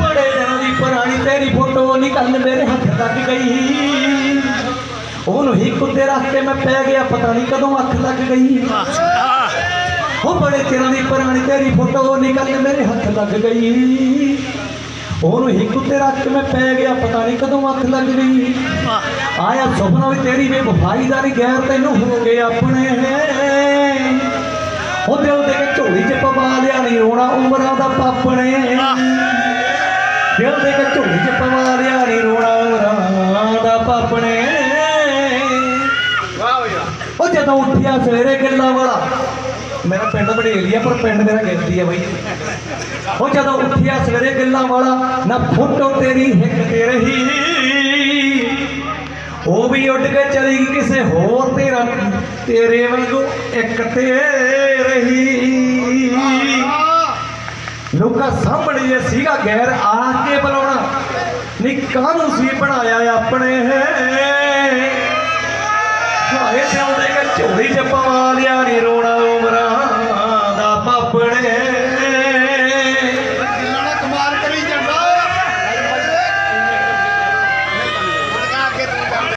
ਬੜੇ ਦਿਨਾਂ ਦੀ ਪੁਰਾਣੀ ਤੇਰੀ ਫੋਟੋ ਨਿਕਲ ਮੇਰੇ ਹੱਥ ਲੱਗ ਗਈ। ਉਹਨੂੰ ਹੀ ਕੁੱਤੇ ਰੱਖ ਕੇ ਮੈਂ ਪੈ ਗਿਆ, ਪਤਾ ਨਹੀਂ ਕਦੋਂ ਅੱਖ ਲੱਗ ਗਈ। ਉਹ ਬੜੇ ਚਿਰਾਂ ਦੀ ਪੁਰਾਣੀ ਤੇਰੀ ਫੋਟੋ ਨਿਕਲ ਮੇਰੇ ਹੱਥ ਲੱਗ ਗਈ। ਉਹਨੂੰ ਹੀ ਕੁੱਤੇ ਰੱਖ ਕੇ ਮੈਂ ਪੈ ਗਿਆ, ਪਤਾ ਨਹੀਂ ਕਦੋਂ ਅੱਖ ਲੱਗ ਗਈ। ਆਇਆ ਸੁਪਨਾ ਵੀ ਤੇਰੀ ਬੇਵਫਾਈ ਦਾ ਨਹੀਂ ਗੈਰ ਤੈਨੂੰ ਹੋ ਗਏ ਆਪਣੇ। ਉਹਦੇ ਦਿਲ ਝੋਲੀ ਚ ਪਵਾ ਲਿਆ ਨਹੀਂ ਰੋਣਾ ਉਮਰਾਂ ਦਾ ਪਾਪਣੇ। ਦਿਲ ਦੇ ਕੇ ਚ ਪਵਾ ਲਿਆ ਨਹੀਂ ਰੋਣਾ ਉਮਰਾਂ ਦਾ ਪਾਪਣੇ ਉਹ ਜਦੋਂ ਉੱਠਿਆ ਸਵੇਰੇ ਗੱਲਾਂ ਵਾਲਾ, ਮੇਰਾ ਪਿੰਡ ਬੜੇਲੀ ਆ, ਪਰ ਪਿੰਡ ਮੇਰਾ ਗਿਣਤੀ ਆ ਬਈ। ਉਹ ਜਦੋਂ ਉੱਠਿਆ ਸਵੇਰੇ ਗੱਲਾਂ ਵਾਲਾ, ਨਾ ਫੋਟੋ ਤੇਰੀ ਹਿੱਕ ਤੇ ਰਹੀ। ਉਹ ਵੀ ਉੱਡ ਕੇ ਚਲੀ ਗਈ ਕਿਸੇ ਹੋਰ ਤੇਰਾ ਤੇਰੇ ਵਾਂਗੂ ਇੱਕ ਤੇ ਰਹੀ। ਲੋਕਾਂ ਸਾਹਮਣੇ ਇਹ ਸੀਗਾ ਗੈਰ ਆ ਕੇ ਬੁਲਾਉਣਾ। ਨੀ ਕਾਹਨੂੰ ਸੀ ਬਣਾਇਆ ਆਪਣੇ? ਹਾਏ, ਜਿਉਂਦੇ ਕਿ ਝੋਲੀ 'ਚ